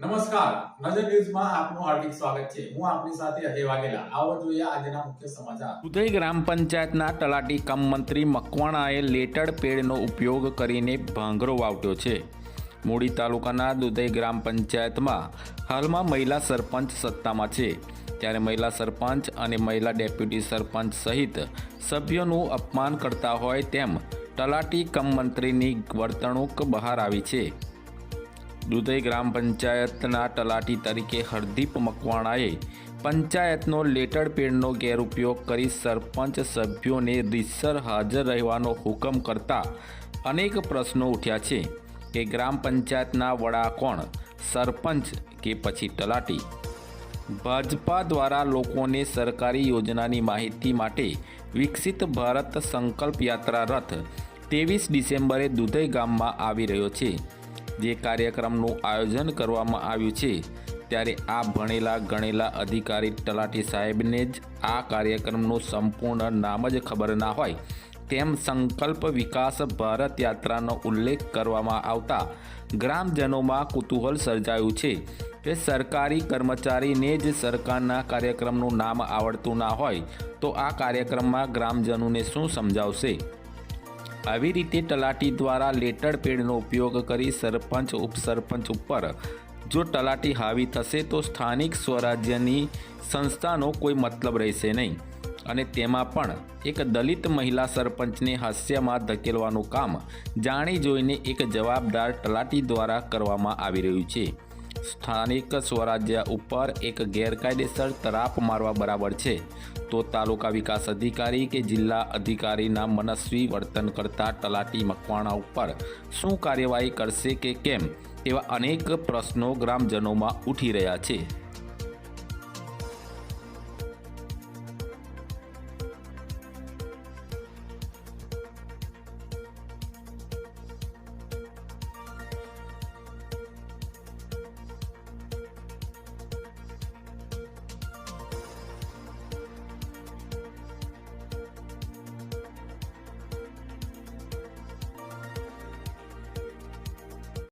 નમસ્કાર. નજર ન્યૂઝમાં આપનું હાર્દિક સ્વાગત છે. હું આપની સાથે અજય વાઘેલા. આવો જોઈએ આજના મુખ્ય સમાચાર. ઉદય ગ્રામ પંચાયતના તલાટી કમ મંત્રી મકવાણાએ લેટડ પેડનો ઉપયોગ કરીને ભાંગરો વાવટ્યો છે. મૂડી તાલુકાના દુધઈ ગ્રામ પંચાયતમાં હાલમાં મહિલા સરપંચ સત્તામાં છે. ત્યારે મહિલા સરપંચ અને મહિલા ડેપ્યુટી સરપંચ સહિત સભ્યોનું અપમાન કરતા હોય તેમ તલાટી કમ મંત્રીની વર્તણૂક બહાર આવી છે. દુધઈ ગ્રામ પંચાયતના તલાટી તરીકે હરદીપ મકવાણાએ પંચાયતનો લેટર પેડનો ગેરઉપયોગ કરી સરપંચ સભ્યોને રીતસર હાજર રહેવાનો હુકમ કરતા અનેક પ્રશ્નો ઉઠ્યા છે કે ગ્રામ પંચાયતના વડા કોણ, સરપંચ કે પછી તલાટી? ભાજપા દ્વારા લોકોને સરકારી યોજનાની માહિતી માટે વિકસિત ભારત સંકલ્પ યાત્રા રથ ત્રેવીસ ડિસેમ્બરે દુધઈ ગામમાં આવી રહ્યો છે. જે કાર્યક્રમનું આયોજન કરવામાં આવ્યું છે, ત્યારે આ ભણેલા ગણેલા અધિકારી તલાટી સાહેબને જ આ કાર્યક્રમનું સંપૂર્ણ નામ જ ખબર ના હોય, તેમ સંકલ્પ વિકાસ ભારત યાત્રાનો ઉલ્લેખ કરવામાં આવતા ગ્રામજનોમાં કુતૂહલ સર્જાયું છે કે સરકારી કર્મચારીને જ સરકારના કાર્યક્રમનું નામ આવડતું ના હોય, તો આ કાર્યક્રમમાં ગ્રામજનોને શું સમજાવશે? આવી રીતે તલાટી દ્વારા લેટર પેડનો ઉપયોગ કરી સરપંચ, ઉપસરપંચ ઉપર જો તલાટી હાવી થશે તો સ્થાનિક સ્વરાજ્યની સંસ્થાનો કોઈ મતલબ રહેશે નહીં. અને તેમાં પણ એક દલિત મહિલા સરપંચને હાસ્યમાં ધકેલવાનું કામ જાણી જોઈને એક જવાબદાર તલાટી દ્વારા કરવામાં આવી રહ્યું છે. સ્થાનિક સ્વરાજ્ય ઉપર એક ગેરકાયદેસર તરાપ મારવા બરાબર છે. તો તાલુકા વિકાસ અધિકારી કે જિલ્લા અધિકારીના મનસ્વી વર્તન કરતા તલાટી મકવાણા ઉપર શું કાર્યવાહી કરશે કે કેમ? એવા અનેક પ્રશ્નો ગ્રામજનોમાં ઉઠી રહ્યા છે.